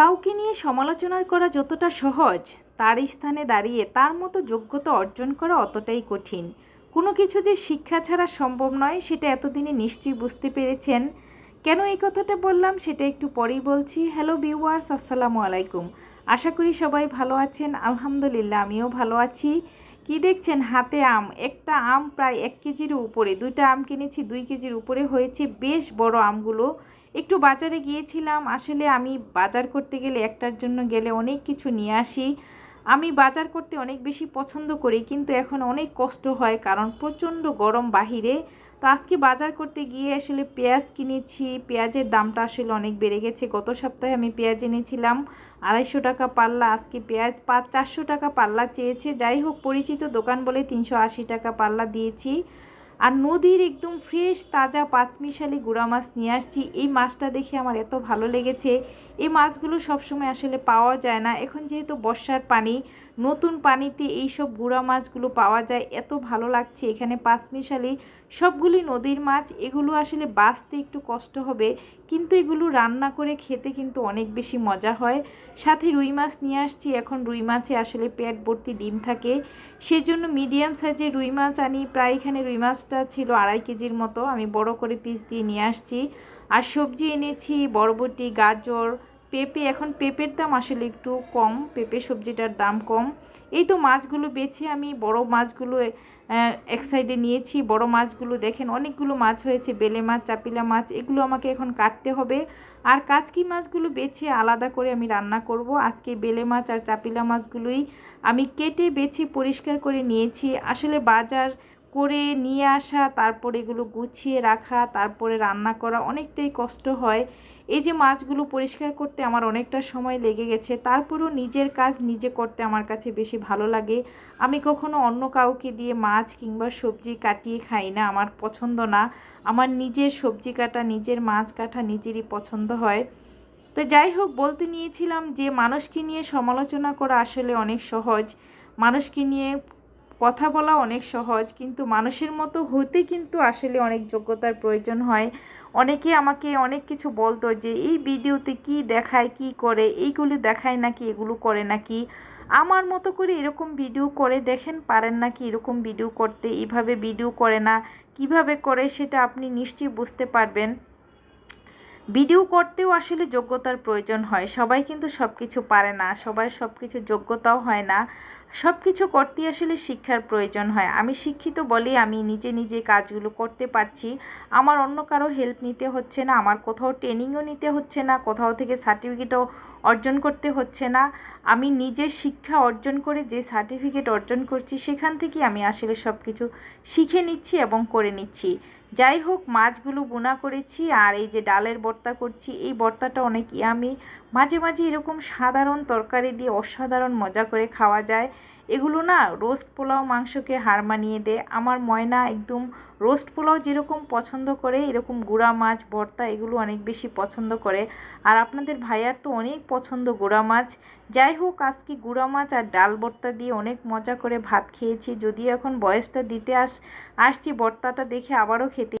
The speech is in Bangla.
কাউকে নিয়ে সমালোচনা করা যতটা সহজ তার স্থানে দাঁড়িয়ে তার মতো যোগ্যতা অর্জন করা অতটাই কঠিন। কোনো কিছু যে শিক্ষা ছাড়া সম্ভব নয়, সেটা এতদিনে নিশ্চয়ই বুঝতে পেরেছেন। কেন এই কথাটা বললাম, সেটা একটু পরেই বলছি। হ্যালো ভিউয়ার্স, আসসালামু আলাইকুম। আশা করি সবাই ভালো আছেন। আলহামদুলিল্লাহ, আমিও ভালো আছি। কি দেখছেন? হাতে আম। একটা আম প্রায় এক কেজির উপরে, দুইটা আম কিনেছি, দুই কেজির উপরে হয়েছে বেশ বড় আমগুলো। একটু বাজারে গিয়েছিলাম। আসলে আমি বাজার করতে গেলে একটার জন্য গেলে অনেক কিছু নিয়ে আসি। আমি বাজার করতে অনেক বেশি পছন্দ করি, কিন্তু এখন অনেক কষ্ট হয় কারণ প্রচণ্ড গরম বাহিরে। তো আজকে বাজার করতে গিয়ে আসলে পেঁয়াজ কিনেছি। পেঁয়াজের দামটা আসলে অনেক বেড়ে গেছে। গত সপ্তাহে আমি পেঁয়াজ এনেছিলাম আড়াইশো টাকা পাল্লা। আজকে পেঁয়াজ পাঁচ চারশো টাকা পাল্লা চেয়েছে। যাই হোক, পরিচিত দোকান বলে তিনশো আশি টাকা পাল্লা দিয়েছি। আর নদীর একদম ফ্রেশ তাজা পাঁচমিশালি গুঁড়া মাছ নিয়ে আসছি। এই মাছটা দেখে আমার এত ভালো লেগেছে। এই মাছগুলো সবসময় আসলে পাওয়া যায় না। এখন যেহেতু বর্ষার পানি, নতুন পানিতে এই সব গুঁড়া মাছগুলো পাওয়া যায়, এত ভালো লাগছে। এখানে পাঁচমিশালি সবগুলি নদীর মাছ, এগুলো আসলে বাঁচতে একটু কষ্ট হবে, কিন্তু এগুলো রান্না করে খেতে কিন্তু অনেক বেশি মজা হয়। সাথে রুই মাছ নিয়ে আসছি, এখন রুই মাছে আসলে পেট ভর্তি ডিম থাকে। সেজন্য মিডিয়াম সাইজের রুই মাছ আনি, প্রায় এখানে রুই মাছটা ছিল আড়াই কেজির মতো, আমি বড় করে পিস দিয়ে নিয়ে আসছি। আর সবজি এনেছি, বরবটি, গাজর, পেঁপে, এখন পেঁপের দাম আসলে একটু কম, পেঁপে সবজিটার দাম কম। এই তো মাছগুলো বেছে আমি, বড় মাছগুলো এক সাইডে নিয়েছি, বড় মাছগুলো দেখেন অনেকগুলো মাছ হয়েছে, বেলে মাছ, চাপিলা মাছ, এগুলো আমাকে এখন কাটতে হবে। আর কাচকি মাছগুলো বেছে আলাদা করে আমি রান্না করব। আজকে বেলে মাছ আর চাপিলা মাছগুলোই আমি কেটে বেছে পরিষ্কার করে নিয়েছি। আসলে বাজার করে নিয়ে আসা, তারপর এগুলো গুছিয়ে রাখা, তারপরে রান্না করা অনেকটাই কষ্ট হয়। এই যে মাছগুলো পরিষ্কার করতে আমার অনেকটা সময় লেগে গেছে, তারপরেও নিজের কাজ নিজে করতে আমার কাছে বেশি ভালো লাগে। আমি কখনো অন্য কাউকে দিয়ে মাছ কিংবা সবজি কাটিয়ে খাই না, আমার পছন্দ না। আমার নিজের সবজি কাটা, নিজের মাছ কাটা নিজেরই পছন্দ হয়। তো যাই হোক, বলতে নিয়েছিলাম যে মানুষকে নিয়ে সমালোচনা করা আসলে অনেক সহজ। মানুষকে নিয়ে কথা বলা অনেক সহজ, কিন্তু মানুষের মতো হতে কিন্তু আসলে অনেক যোগ্যতার প্রয়োজন হয়। অনেকে আমাকে অনেক কিছু বলতো যে, এই ভিডিওতে কি দেখায়, কি করে? এইগুলি দেখায় নাকি, এগুলো করে নাকি? আমার মতো করে এরকম ভিডিও করে দেখেন, পারেন নাকি এরকম ভিডিও করতে? এইভাবে ভিডিও করে না, কীভাবে করে সেটা আপনি নিশ্চয়ই বুঝতে পারবেন। ভিডিও করতেও আসলে যোগ্যতার প্রয়োজন হয়। সবাই কিন্তু সব কিছু পারে না সবাই সব কিছু যোগ্যতাও হয় না। সব কিছু করতে আসলে শিক্ষার প্রয়োজন হয়। আমি শিক্ষিত বলেই আমি নিজে নিজে কাজগুলো করতে পারছি। আমার অন্য কারও হেল্প নিতে হচ্ছে না, আমার কোথাও ট্রেনিংও নিতে হচ্ছে না, কোথাও থেকে সার্টিফিকেটও অর্জন করতে হচ্ছে না। আমি নিজের শিক্ষা অর্জন করে যে সার্টিফিকেট অর্জন করছি, সেখান থেকে আমি আসলে সব কিছু শিখে নিচ্ছি এবং করে নিচ্ছি। যাই হোক, মাছগুলো বোনা করেছি আর এই যে ডালের ভর্তা করছি, এই ভর্তাটা অনেক ইয়ামি। মাঝে মাঝে এরকম সাধারণ তরকারি দিয়ে অসাধারণ মজা করে খাওয়া যায়। এগুলো না রোস্ট পোলাও মাংসকে হার মানিয়ে দেয়। আমার ময়না একদম রোস্ট পোলাও যেরকম পছন্দ করে, এরকম গুঁড়া মাছ, ভর্তা এগুলো অনেক বেশি পছন্দ করে। আর আপনাদের ভাইয়ার তো অনেক পছন্দ গুঁড়া মাছ। যাই হোক, আজকে গুঁড়া মাছ আর ডাল ভর্তা দিয়ে অনেক মজা করে ভাত খেয়েছি। যদিও এখন বয়সটা দিতে আস, আসছি, ভর্তাটা দেখে আবারও খেতে